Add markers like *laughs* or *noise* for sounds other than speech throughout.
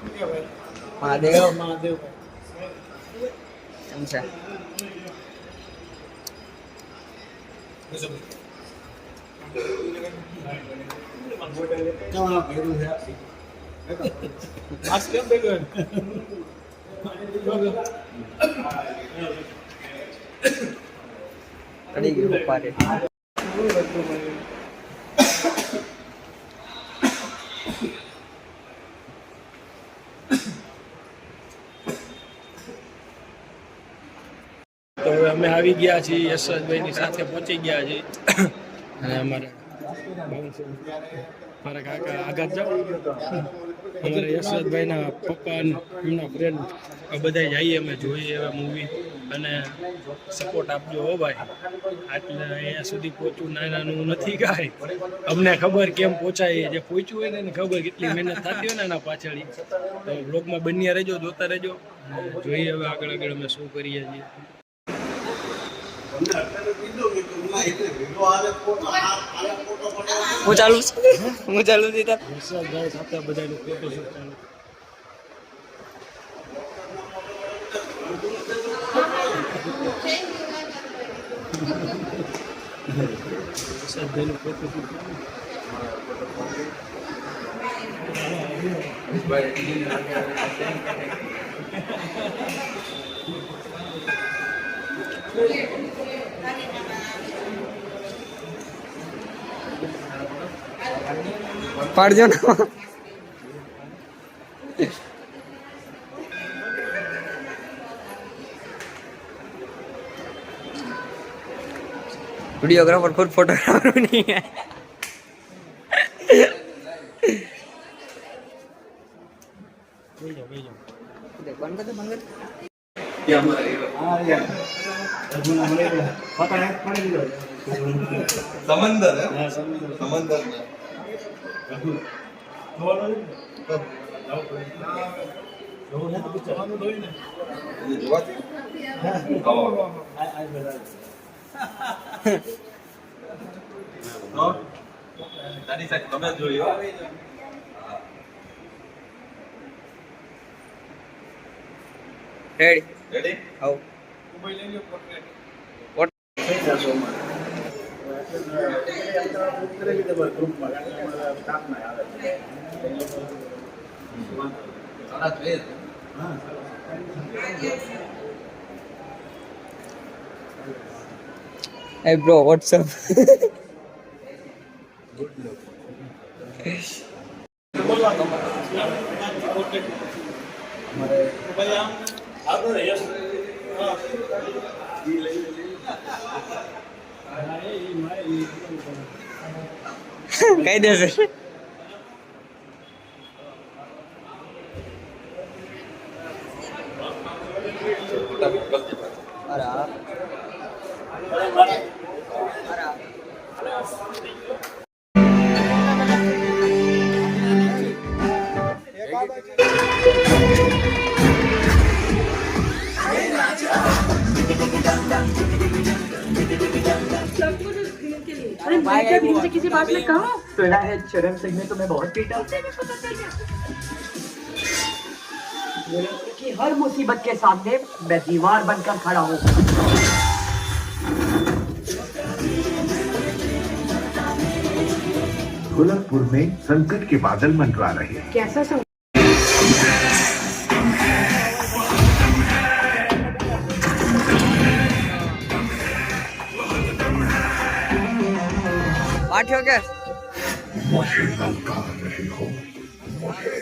મહાદેવ મહાદેવ એમ છે કેવા ભેગું છે આજ કેમ ભેગું ચડી ગયું ઉપાડે તો અમે આવી ગયા છીએ યશવંતભાઈની સાથે પહોંચી ગયા છીએ. અને અમારે મારા કાકા આગળ જાઓ. અમારે યશવંતભાઈના પપ્પા એમના ફ્રેન્ડ આ બધા જઈએ અમે, જોઈએ એવા મૂવી અને સપોર્ટ આપજો હો ભાઈ. આટલે અહીંયા સુધી પહોંચવું નાનાનું નથી કાંઈ. અમને ખબર કેમ પહોંચાય, જે પહોંચ્યું હોય ને એને ખબર કેટલી મહેનત થતી હોય ને એના પાછળ તો બ્લોગમાં બન્યા રહેજો, જોતા રહેજો. જોઈએ હવે આગળ આગળ અમે શું કરીએ છીએ. હું ચાલુ? હું ચાલુ છું Thank વિશ્વાસભાઈ સાથે બધાનું ફોટોશૂટ ચાલુ વિશ્વાસભાઈનું ફોટોશૂટ ચાલુ પાડજો ને. વિડીયોગ્રાફર ખુદ ફોટોગ્રાફર નહીં બંધ સમંદર. હે? જોયું સમજો. હેડી ને. એ લઈ લો પોર્ટ્રેટ પોર્ટ્રેટ સાથે તમે જ જોઈ હો. Ready Ready? આવ સાડા તેર. એ બ્રો *laughs* કઈ દેશે. અરે मैं क्या दिन किसी बात में कहा? सुना है चरण सिंह ने तुम्हें बहुत पीटा। कि हर मुसीबत के सामने मैं दीवार बनकर खड़ा हूँ। गोरखपुर में संकट के बादल मंडरा रहे हैं। कैसा सं... પાઠ્યો કે मुझे ललकार रहे हो मुझे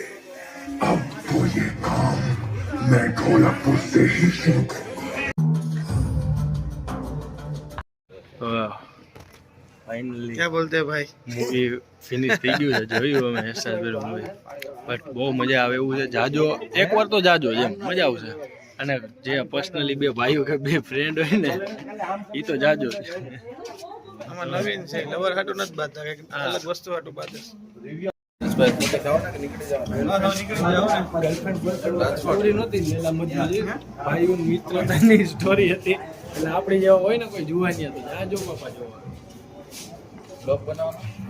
अब तो ये काम मैं ढोलकपुर से ही शुरू करूंगा ફાઇનલી ક્યાં બોલતે ભાઈ મૂવી ફિનિશ થઈ ગયું છે જોયું અમે એસઆર મૂવી બટ બહુ મજા આવે એવું છે જાજો એકવાર તો જાજો એમ મજા આવશે અને જે પર્સનલી બે ભાઈઓ કે બે ફ્રેન્ડ હોય ને એ તો જાજો જ. આમાં નવીન છે. લવર હાટું નથી બાંધતા કંઈક અલગ વસ્તુ હાટું બાંધે હતી. આપણે જેવા હોય ને કોઈ જોવાની તો આ બાપા જોવા.